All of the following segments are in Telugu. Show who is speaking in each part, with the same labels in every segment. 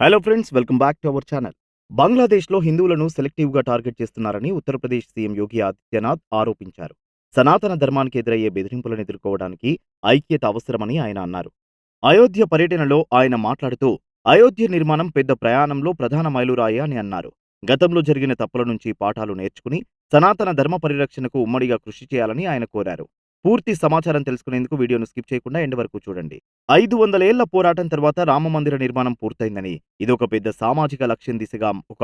Speaker 1: Hello friends welcome back to our channel బంగ్లాదేశ్లో హిందువులను సెలెక్టివ్గా టార్గెట్ చేస్తున్నారని ఉత్తరప్రదేశ్ సీఎం యోగి ఆదిత్యనాథ్ ఆరోపించారు. సనాతన ధర్మానికి ఎదురయ్యే బెదిరింపులను ఎదుర్కోవడానికి ఐక్యత అవసరమని ఆయన అన్నారు. అయోధ్య పర్యటనలో ఆయన మాట్లాడుతూ అయోధ్య నిర్మాణం పెద్ద ప్రయాణంలో ప్రధాన మైలురాయి అని అన్నారు. గతంలో జరిగిన తప్పుల నుంచి పాఠాలు నేర్చుకుని సనాతన ధర్మ పరిరక్షణకు ఉమ్మడిగా కృషి చేయాలని ఆయన కోరారు. పూర్తి సమాచారం తెలుసుకునేందుకు వీడియోను స్కిప్ చేయకుండా ఎండ్ వరకు చూడండి. ఐదు వందలేళ్ళ పోరాటం తర్వాత రామమందిర నిర్మాణం పూర్తయిందని ఇదొక పెద్ద సామాజిక లక్ష్యం దిశగా ఒక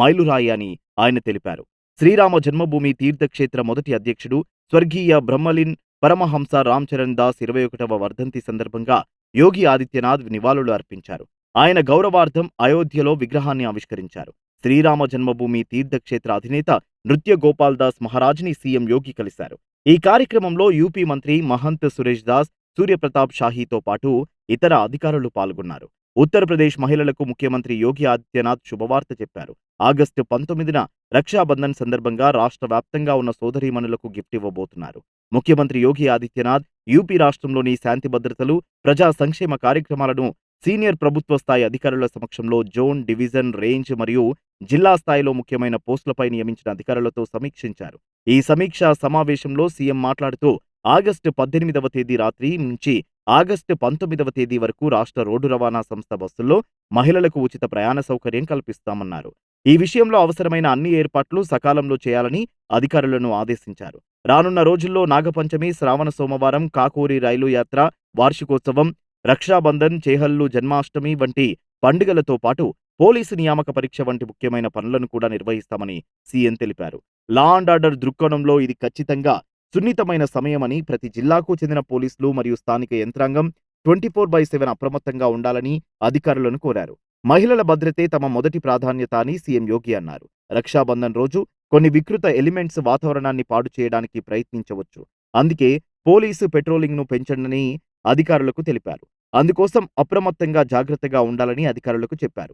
Speaker 1: మైలురాయి అని ఆయన తెలిపారు. శ్రీరామ జన్మభూమి తీర్థక్షేత్ర మొదటి అధ్యక్షుడు స్వర్గీయ బ్రహ్మలిన్ పరమహంస రామ్ చరణ్ దాస్ ఇరవై ఒకటవ వర్ధంతి సందర్భంగా యోగి ఆదిత్యనాథ్ నివాళులు అర్పించారు. ఆయన గౌరవార్థం అయోధ్యలో విగ్రహాన్ని ఆవిష్కరించారు. శ్రీరామ జన్మభూమి తీర్థక్షేత్ర అధినేత నృత్య గోపాల్ దాస్ మహారాజ్ని సీఎం యోగి కలిశారు. ఈ కార్యక్రమంలో యూపీ మంత్రి మహంత్ సురేష్ దాస్ సూర్యప్రతాప్ షాహీతో పాటు ఇతర అధికారులు పాల్గొన్నారు. ఉత్తరప్రదేశ్ మహిళలకు ముఖ్యమంత్రి యోగి ఆదిత్యనాథ్ శుభవార్త చెప్పారు. ఆగస్టు పంతొమ్మిదిన రక్షాబంధన్ సందర్భంగా రాష్ట్ర వ్యాప్తంగా ఉన్న సోదరీమణులకు గిఫ్ట్ ఇవ్వబోతున్నారు. ముఖ్యమంత్రి యోగి ఆదిత్యనాథ్ యూపీ రాష్ట్రంలోని శాంతి భద్రతలు ప్రజా సంక్షేమ కార్యక్రమాలను సీనియర్ ప్రభుత్వ స్థాయి అధికారుల సమక్షంలో జోన్ డివిజన్ రేంజ్ మరియు జిల్లా స్థాయిలో ముఖ్యమైన పోస్టులపై నియమించిన అధికారులతో సమీక్షించారు. ఈ సమీక్షా సమావేశంలో సీఎం మాట్లాడుతూ ఆగస్టు పద్దెనిమిదవ తేదీ రాత్రి నుంచి ఆగస్టు పంతొమ్మిదవ తేదీ వరకు రాష్ట్ర రోడ్డు రవాణా సంస్థ బస్సుల్లో మహిళలకు ఉచిత ప్రయాణ సౌకర్యం కల్పిస్తామన్నారు. ఈ విషయంలో అవసరమైన అన్ని ఏర్పాట్లు సకాలంలో చేయాలని అధికారులను ఆదేశించారు. రానున్న రోజుల్లో నాగపంచమి శ్రావణ సోమవారం కాకూరి రైలు యాత్ర వార్షికోత్సవం రక్షాబంధన్ చేహల్లు జన్మాష్టమి వంటి పండుగలతో పాటు పోలీసు నియామక పరీక్ష వంటి ముఖ్యమైన పనులను కూడా నిర్వహిస్తామని సీఎం తెలిపారు. లా అండ్ ఆర్డర్ దృక్కోణంలో ఇది ఖచ్చితంగా సున్నితమైన సమయమని ప్రతి జిల్లాకు చెందిన పోలీసులు మరియు స్థానిక యంత్రాంగం ట్వంటీ ఫోర్ బై సెవెన్ అప్రమత్తంగా ఉండాలని అధికారులను కోరారు. మహిళల భద్రతే తమ మొదటి ప్రాధాన్యత అని సీఎం యోగి అన్నారు. రక్షాబంధన్ రోజు కొన్ని వికృత ఎలిమెంట్స్ వాతావరణాన్ని పాడు చేయడానికి ప్రయత్నించవచ్చు. అందుకే పోలీసు పెట్రోలింగ్ను పెంచండని అధికారులకు తెలిపారు. అందుకోసం అప్రమత్తంగా జాగ్రత్తగా ఉండాలని అధికారులకు చెప్పారు.